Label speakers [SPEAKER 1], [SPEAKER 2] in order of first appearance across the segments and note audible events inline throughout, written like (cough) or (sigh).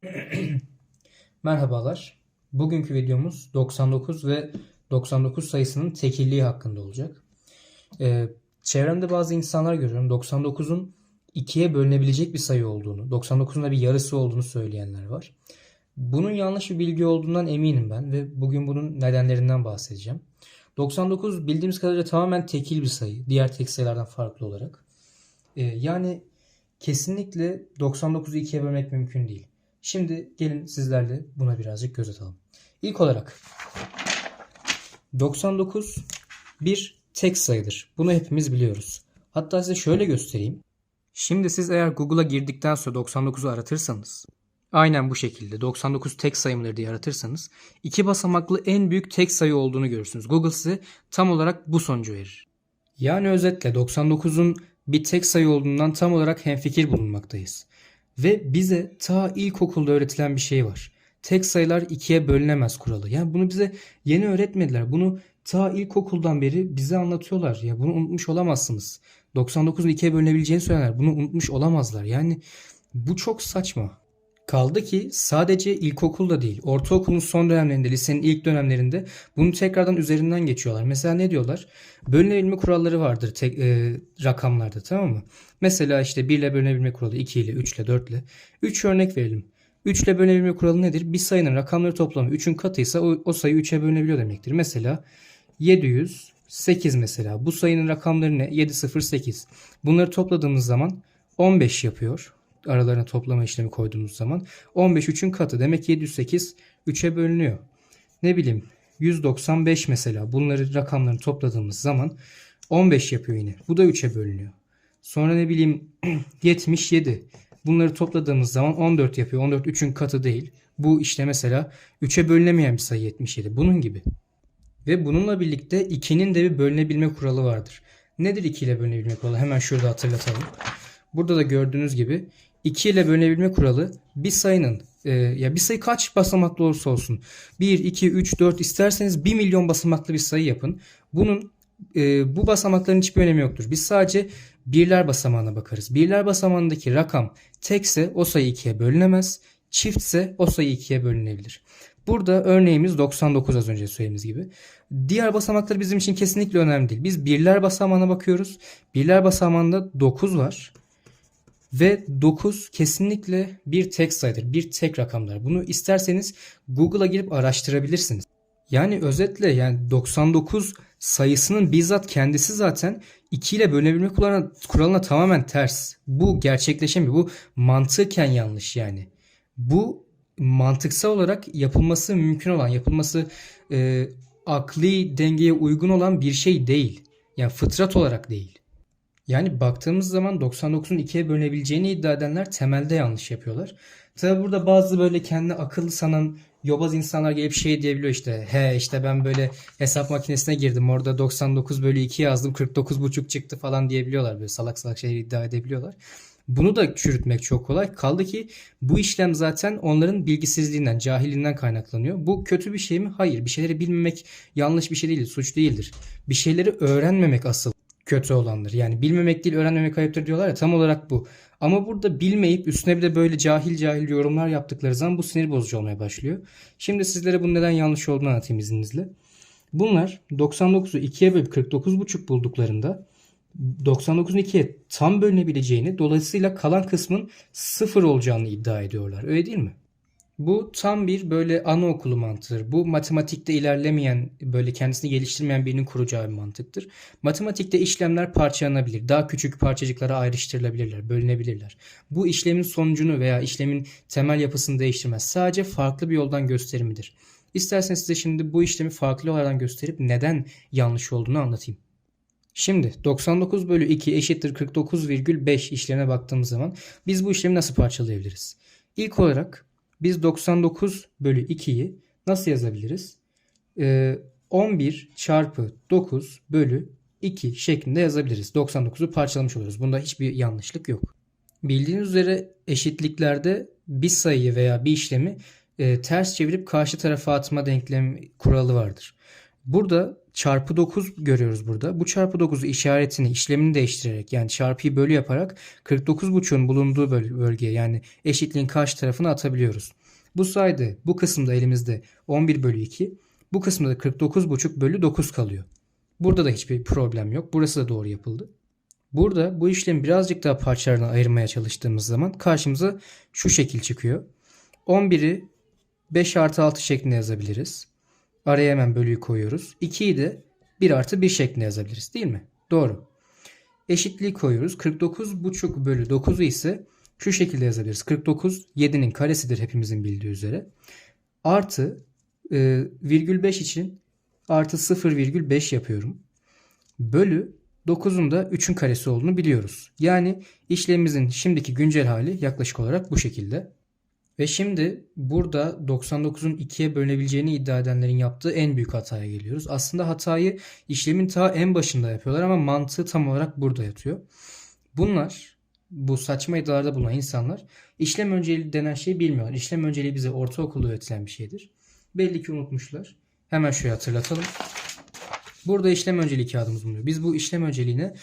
[SPEAKER 1] (clears throat) Merhabalar. Bugünkü videomuz 99 ve 99 sayısının tekilliği hakkında olacak. Ee, çevremde bazı insanlar görüyorum 99'un ikiye bölünebilecek bir sayı olduğunu, 99'un da bir yarısı olduğunu söyleyenler var. Bunun yanlış bir bilgi olduğundan eminim ben ve bugün bunun nedenlerinden bahsedeceğim. 99 bildiğimiz kadarıyla tamamen tekil bir sayı, diğer tek sayılardan farklı olarak. Ee, yani kesinlikle 99'u ikiye bölmek mümkün değil. Şimdi gelin sizlerle buna birazcık göz atalım. İlk olarak 99 bir tek sayıdır. Bunu hepimiz biliyoruz. Hatta size şöyle göstereyim. Şimdi siz eğer Google'a girdikten sonra 99'u aratırsanız aynen bu şekilde 99 tek sayı mıdır diye aratırsanız iki basamaklı en büyük tek sayı olduğunu görürsünüz. Google size tam olarak bu sonucu verir. Yani özetle 99'un bir tek sayı olduğundan tam olarak hemfikir bulunmaktayız. Ve bize ta ilkokulda öğretilen bir şey var. Tek sayılar ikiye bölünemez kuralı. Yani bunu bize yeni öğretmediler. Bunu ta ilkokuldan beri bize anlatıyorlar. Ya bunu unutmuş olamazsınız. 99'un ikiye bölünebileceğini söylerler. Bunu unutmuş olamazlar. Yani bu çok saçma. Kaldı ki sadece ilkokulda değil, ortaokulun son dönemlerinde, lisenin ilk dönemlerinde bunu tekrardan üzerinden geçiyorlar. Mesela ne diyorlar? Bölünebilme kuralları vardır tek, e, rakamlarda tamam mı? Mesela işte 1 ile bölünebilme kuralı, 2 ile, 3 ile, 4 ile. 3 örnek verelim. 3 ile bölünebilme kuralı nedir? Bir sayının rakamları toplamı 3'ün katıysa o, o sayı 3'e bölünebiliyor demektir. Mesela 708 mesela. Bu sayının rakamları ne? 708. Bunları topladığımız zaman 15 yapıyor aralarına toplama işlemi koyduğumuz zaman 15 3'ün katı. Demek ki 708 3'e bölünüyor. Ne bileyim 195 mesela bunları rakamlarını topladığımız zaman 15 yapıyor yine. Bu da 3'e bölünüyor. Sonra ne bileyim (clears throat) 77 bunları topladığımız zaman 14 yapıyor. 14 3'ün katı değil. Bu işte mesela 3'e bölünemeyen bir sayı 77. Bunun gibi. Ve bununla birlikte 2'nin de bir bölünebilme kuralı vardır. Nedir 2 ile bölünebilme kuralı? Hemen şurada hatırlatalım. Burada da gördüğünüz gibi 2 ile bölünebilme kuralı bir sayının e, ya bir sayı kaç basamaklı olursa olsun 1, 2, 3, 4 isterseniz 1 milyon basamaklı bir sayı yapın. Bunun e, bu basamakların hiçbir önemi yoktur. Biz sadece birler basamağına bakarız. Birler basamağındaki rakam tekse o sayı 2'ye bölünemez. Çiftse o sayı 2'ye bölünebilir. Burada örneğimiz 99 az önce söylediğimiz gibi. Diğer basamaklar bizim için kesinlikle önemli değil. Biz birler basamağına bakıyoruz. Birler basamağında 9 var. Ve 9 kesinlikle bir tek sayıdır. Bir tek rakamdır. Bunu isterseniz Google'a girip araştırabilirsiniz. Yani özetle yani 99 sayısının bizzat kendisi zaten 2 ile bölünebilme kuralına, kuralına tamamen ters. Bu gerçekleşemiyor. Bu mantıken yanlış yani. Bu mantıksal olarak yapılması mümkün olan, yapılması e, akli dengeye uygun olan bir şey değil. Yani fıtrat olarak değil. Yani baktığımız zaman 99'un ikiye bölünebileceğini iddia edenler temelde yanlış yapıyorlar. Tabi burada bazı böyle kendi akıllı sanan yobaz insanlar gelip şey diyebiliyor işte he işte ben böyle hesap makinesine girdim orada 99 bölü 2 yazdım 49 buçuk çıktı falan diyebiliyorlar böyle salak salak şeyler iddia edebiliyorlar. Bunu da çürütmek çok kolay. Kaldı ki bu işlem zaten onların bilgisizliğinden, cahilliğinden kaynaklanıyor. Bu kötü bir şey mi? Hayır. Bir şeyleri bilmemek yanlış bir şey değil, suç değildir. Bir şeyleri öğrenmemek asıl kötü olandır. Yani bilmemek değil öğrenmemek ayıptır diyorlar ya tam olarak bu. Ama burada bilmeyip üstüne bir de böyle cahil cahil yorumlar yaptıkları zaman bu sinir bozucu olmaya başlıyor. Şimdi sizlere bunun neden yanlış olduğunu anlatayım izninizle. Bunlar 99'u 2'ye bölüp 49,5 bulduklarında 99'un 2'ye tam bölünebileceğini dolayısıyla kalan kısmın 0 olacağını iddia ediyorlar. Öyle değil mi? Bu tam bir böyle anaokulu mantığıdır. Bu matematikte ilerlemeyen, böyle kendisini geliştirmeyen birinin kuracağı bir mantıktır. Matematikte işlemler parçalanabilir. Daha küçük parçacıklara ayrıştırılabilirler, bölünebilirler. Bu işlemin sonucunu veya işlemin temel yapısını değiştirmez. Sadece farklı bir yoldan gösterimidir. İsterseniz size şimdi bu işlemi farklı yollardan gösterip neden yanlış olduğunu anlatayım. Şimdi 99 bölü 2 eşittir 49,5 işlemine baktığımız zaman biz bu işlemi nasıl parçalayabiliriz? İlk olarak biz 99 bölü 2'yi nasıl yazabiliriz? Ee, 11 çarpı 9 bölü 2 şeklinde yazabiliriz. 99'u parçalamış oluyoruz. Bunda hiçbir yanlışlık yok. Bildiğiniz üzere eşitliklerde bir sayıyı veya bir işlemi e, ters çevirip karşı tarafa atma denklem kuralı vardır. Burada çarpı 9 görüyoruz burada. Bu çarpı 9'u işaretini, işlemini değiştirerek yani çarpıyı bölü yaparak 49.5'un bulunduğu böl- bölgeye yani eşitliğin karşı tarafına atabiliyoruz. Bu sayede bu kısımda elimizde 11 bölü 2, bu kısımda da 49.5 bölü 9 kalıyor. Burada da hiçbir problem yok. Burası da doğru yapıldı. Burada bu işlemi birazcık daha parçalarına ayırmaya çalıştığımız zaman karşımıza şu şekil çıkıyor. 11'i 5 artı 6 şeklinde yazabiliriz. Araya hemen bölüyü koyuyoruz. 2'yi de 1 artı 1 şeklinde yazabiliriz değil mi? Doğru. Eşitliği koyuyoruz. 49,5 bölü 9'u ise şu şekilde yazabiliriz. 49 7'nin karesidir hepimizin bildiği üzere. Artı e, virgül 5 için artı 0,5 yapıyorum. Bölü 9'un da 3'ün karesi olduğunu biliyoruz. Yani işlemimizin şimdiki güncel hali yaklaşık olarak bu şekilde. Ve şimdi burada 99'un 2'ye bölünebileceğini iddia edenlerin yaptığı en büyük hataya geliyoruz. Aslında hatayı işlemin ta en başında yapıyorlar ama mantığı tam olarak burada yatıyor. Bunlar bu saçma iddialarda bulunan insanlar işlem önceliği denen şeyi bilmiyorlar. İşlem önceliği bize ortaokulda öğretilen bir şeydir. Belli ki unutmuşlar. Hemen şöyle hatırlatalım. Burada işlem önceliği kağıdımız bulunuyor. Biz bu işlem önceliğine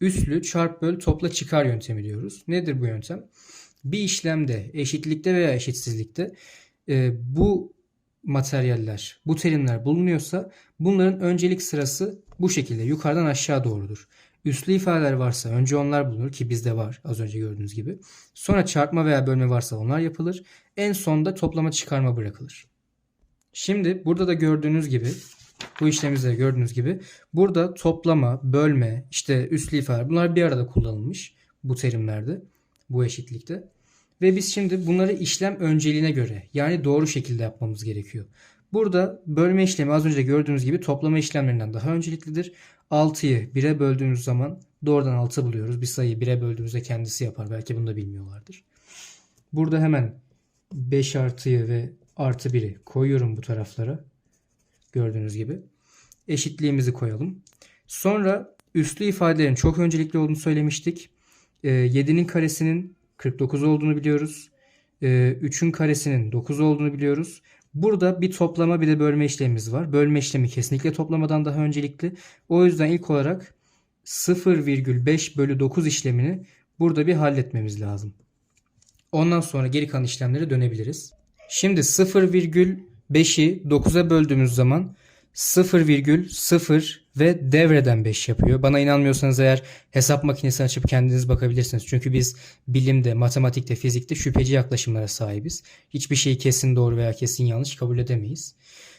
[SPEAKER 1] üslü çarp böl topla çıkar yöntemi diyoruz. Nedir bu yöntem? Bir işlemde eşitlikte veya eşitsizlikte e, bu materyaller, bu terimler bulunuyorsa bunların öncelik sırası bu şekilde yukarıdan aşağı doğrudur. Üslü ifadeler varsa önce onlar bulunur ki bizde var az önce gördüğünüz gibi. Sonra çarpma veya bölme varsa onlar yapılır. En sonda toplama çıkarma bırakılır. Şimdi burada da gördüğünüz gibi bu işlemimizde de gördüğünüz gibi burada toplama, bölme, işte üslü ifade bunlar bir arada kullanılmış bu terimlerde, bu eşitlikte. Ve biz şimdi bunları işlem önceliğine göre yani doğru şekilde yapmamız gerekiyor. Burada bölme işlemi az önce gördüğünüz gibi toplama işlemlerinden daha önceliklidir. 6'yı 1'e böldüğümüz zaman doğrudan 6 buluyoruz. Bir sayıyı 1'e böldüğümüzde kendisi yapar. Belki bunu da bilmiyorlardır. Burada hemen 5 artıyı ve artı 1'i koyuyorum bu taraflara. Gördüğünüz gibi. Eşitliğimizi koyalım. Sonra üslü ifadelerin çok öncelikli olduğunu söylemiştik. 7'nin karesinin 49 olduğunu biliyoruz. 3'ün karesinin 9 olduğunu biliyoruz. Burada bir toplama bir de bölme işlemimiz var. Bölme işlemi kesinlikle toplamadan daha öncelikli. O yüzden ilk olarak 0,5 bölü 9 işlemini burada bir halletmemiz lazım. Ondan sonra geri kalan işlemlere dönebiliriz. Şimdi 0,5'i 9'a böldüğümüz zaman 0,0 ve devreden 5 yapıyor. Bana inanmıyorsanız eğer hesap makinesini açıp kendiniz bakabilirsiniz. Çünkü biz bilimde, matematikte, fizikte şüpheci yaklaşımlara sahibiz. Hiçbir şeyi kesin doğru veya kesin yanlış kabul edemeyiz.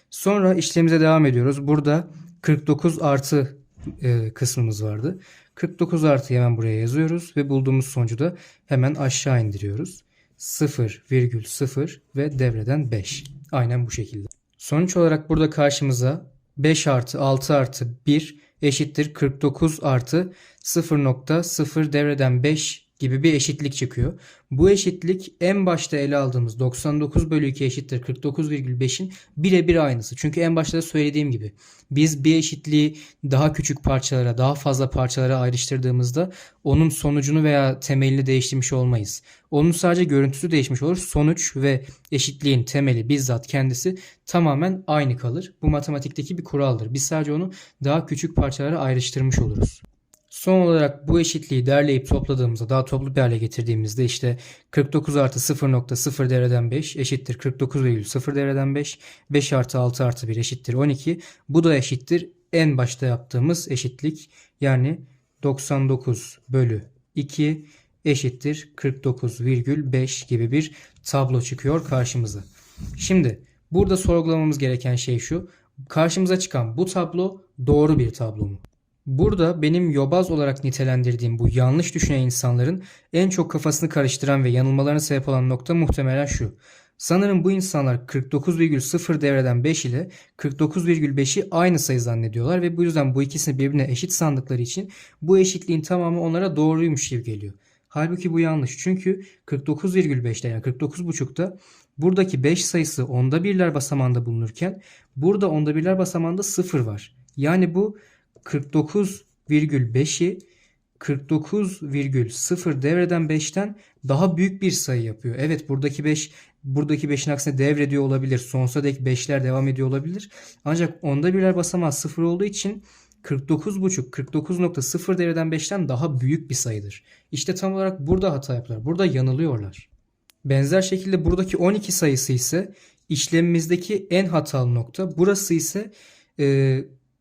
[SPEAKER 1] Sonra işlemimize devam ediyoruz. Burada 49 artı e, kısmımız vardı. 49 artı hemen buraya yazıyoruz ve bulduğumuz sonucu da hemen aşağı indiriyoruz. 0,0 ve devreden 5. Aynen bu şekilde. Sonuç olarak burada karşımıza 5 artı 6 artı 1 eşittir 49 artı 0.0 devreden 5 gibi bir eşitlik çıkıyor. Bu eşitlik en başta ele aldığımız 99 bölü 2 eşittir 49,5'in birebir aynısı. Çünkü en başta da söylediğim gibi biz bir eşitliği daha küçük parçalara daha fazla parçalara ayrıştırdığımızda onun sonucunu veya temelini değiştirmiş olmayız. Onun sadece görüntüsü değişmiş olur. Sonuç ve eşitliğin temeli bizzat kendisi tamamen aynı kalır. Bu matematikteki bir kuraldır. Biz sadece onu daha küçük parçalara ayrıştırmış oluruz. Son olarak bu eşitliği derleyip topladığımızda daha toplu bir hale getirdiğimizde işte 49 artı 0.0 devreden 5 eşittir 49,0 devreden 5. 5 artı 6 artı 1 eşittir 12. Bu da eşittir en başta yaptığımız eşitlik yani 99 bölü 2 eşittir 49,5 gibi bir tablo çıkıyor karşımıza. Şimdi burada sorgulamamız gereken şey şu. Karşımıza çıkan bu tablo doğru bir tablo mu? Burada benim yobaz olarak nitelendirdiğim bu yanlış düşünen insanların en çok kafasını karıştıran ve yanılmalarına sebep olan nokta muhtemelen şu. Sanırım bu insanlar 49,0 devreden 5 ile 49,5'i aynı sayı zannediyorlar ve bu yüzden bu ikisini birbirine eşit sandıkları için bu eşitliğin tamamı onlara doğruymuş gibi geliyor. Halbuki bu yanlış. Çünkü 49,5'te yani 49,5'ta buradaki 5 sayısı onda birler basamağında bulunurken burada onda birler basamağında 0 var. Yani bu 49,5'i 49,0 devreden 5'ten daha büyük bir sayı yapıyor. Evet buradaki 5 buradaki 5'in aksine devrediyor olabilir. Sonsuza dek 5'ler devam ediyor olabilir. Ancak onda birler basamağı 0 olduğu için 49.5 49.0 devreden 5'ten daha büyük bir sayıdır. İşte tam olarak burada hata yapıyorlar. Burada yanılıyorlar. Benzer şekilde buradaki 12 sayısı ise işlemimizdeki en hatalı nokta. Burası ise e,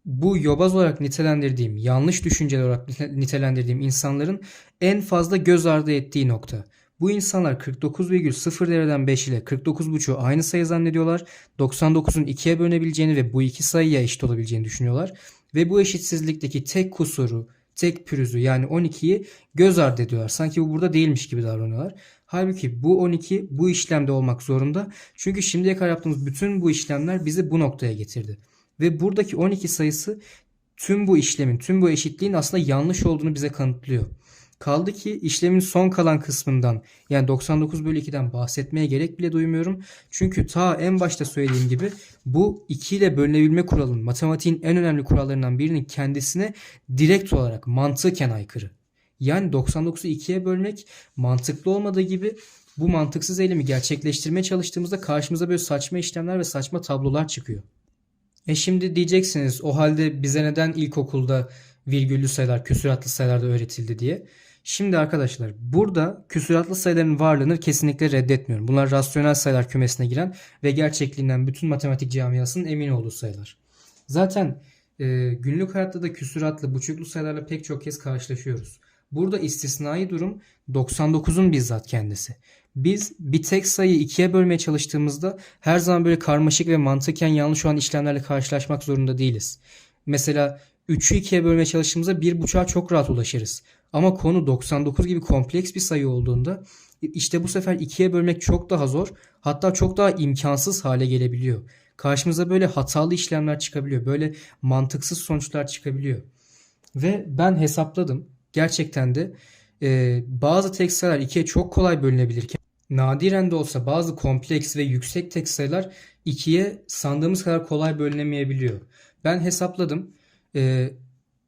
[SPEAKER 1] bu yobaz olarak nitelendirdiğim, yanlış düşünceler olarak nite- nitelendirdiğim insanların en fazla göz ardı ettiği nokta. Bu insanlar 49,0 devreden 5 ile 49,5'u aynı sayı zannediyorlar. 99'un 2'ye bölünebileceğini ve bu iki sayıya eşit olabileceğini düşünüyorlar. Ve bu eşitsizlikteki tek kusuru, tek pürüzü yani 12'yi göz ardı ediyorlar. Sanki bu burada değilmiş gibi davranıyorlar. Halbuki bu 12 bu işlemde olmak zorunda. Çünkü şimdiye kadar yaptığımız bütün bu işlemler bizi bu noktaya getirdi. Ve buradaki 12 sayısı tüm bu işlemin, tüm bu eşitliğin aslında yanlış olduğunu bize kanıtlıyor. Kaldı ki işlemin son kalan kısmından yani 99 bölü 2'den bahsetmeye gerek bile duymuyorum. Çünkü ta en başta söylediğim gibi bu 2 ile bölünebilme kuralının matematiğin en önemli kurallarından birinin kendisine direkt olarak mantıken aykırı. Yani 99'u 2'ye bölmek mantıklı olmadığı gibi bu mantıksız eylemi gerçekleştirmeye çalıştığımızda karşımıza böyle saçma işlemler ve saçma tablolar çıkıyor. E şimdi diyeceksiniz o halde bize neden ilkokulda virgüllü sayılar, küsuratlı sayılarda öğretildi diye. Şimdi arkadaşlar burada küsuratlı sayıların varlığını kesinlikle reddetmiyorum. Bunlar rasyonel sayılar kümesine giren ve gerçekliğinden bütün matematik camiasının emin olduğu sayılar. Zaten e, günlük hayatta da küsuratlı, buçuklu sayılarla pek çok kez karşılaşıyoruz. Burada istisnai durum 99'un bizzat kendisi. Biz bir tek sayıyı ikiye bölmeye çalıştığımızda her zaman böyle karmaşık ve mantıken yanlış olan işlemlerle karşılaşmak zorunda değiliz. Mesela 3'ü 2'ye bölmeye çalıştığımızda 1.5'a çok rahat ulaşırız. Ama konu 99 gibi kompleks bir sayı olduğunda işte bu sefer 2'ye bölmek çok daha zor hatta çok daha imkansız hale gelebiliyor. Karşımıza böyle hatalı işlemler çıkabiliyor. Böyle mantıksız sonuçlar çıkabiliyor. Ve ben hesapladım. Gerçekten de e, bazı tek sayılar ikiye çok kolay bölünebilirken nadiren de olsa bazı kompleks ve yüksek tek sayılar ikiye sandığımız kadar kolay bölünemeyebiliyor. Ben hesapladım.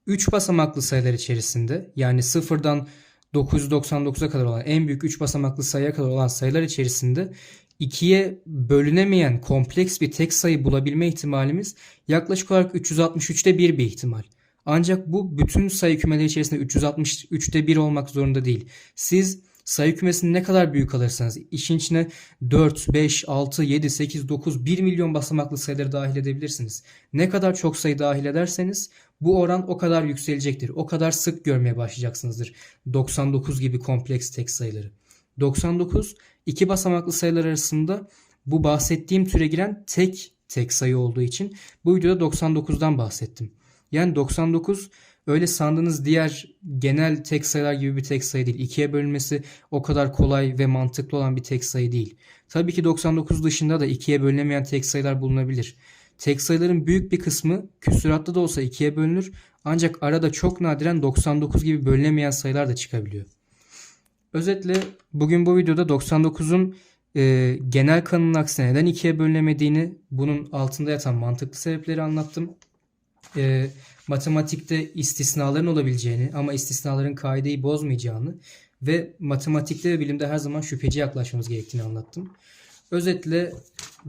[SPEAKER 1] 3 basamaklı sayılar içerisinde yani sıfırdan 999'a kadar olan en büyük 3 basamaklı sayıya kadar olan sayılar içerisinde ikiye bölünemeyen kompleks bir tek sayı bulabilme ihtimalimiz yaklaşık olarak 363'te 1 bir ihtimal. Ancak bu bütün sayı kümeleri içerisinde 363'te 1 olmak zorunda değil. Siz sayı kümesini ne kadar büyük alırsanız işin içine 4, 5, 6, 7, 8, 9, 1 milyon basamaklı sayıları dahil edebilirsiniz. Ne kadar çok sayı dahil ederseniz bu oran o kadar yükselecektir. O kadar sık görmeye başlayacaksınızdır. 99 gibi kompleks tek sayıları. 99 iki basamaklı sayılar arasında bu bahsettiğim türe giren tek tek sayı olduğu için bu videoda 99'dan bahsettim. Yani 99 öyle sandığınız diğer genel tek sayılar gibi bir tek sayı değil. İkiye bölünmesi o kadar kolay ve mantıklı olan bir tek sayı değil. Tabii ki 99 dışında da ikiye bölünemeyen tek sayılar bulunabilir. Tek sayıların büyük bir kısmı küsuratlı da olsa ikiye bölünür. Ancak arada çok nadiren 99 gibi bölünemeyen sayılar da çıkabiliyor. Özetle bugün bu videoda 99'un e, genel kanının aksine neden ikiye bölünemediğini, bunun altında yatan mantıklı sebepleri anlattım. E, matematikte istisnaların olabileceğini ama istisnaların kaideyi bozmayacağını ve matematikte ve bilimde her zaman şüpheci yaklaşmamız gerektiğini anlattım. Özetle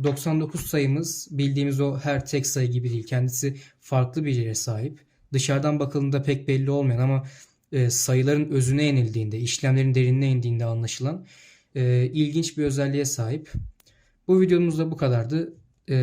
[SPEAKER 1] 99 sayımız bildiğimiz o her tek sayı gibi değil. Kendisi farklı bir yere sahip. Dışarıdan bakıldığında pek belli olmayan ama e, sayıların özüne inildiğinde, işlemlerin derinine indiğinde anlaşılan e, ilginç bir özelliğe sahip. Bu videomuz da bu kadardı. E,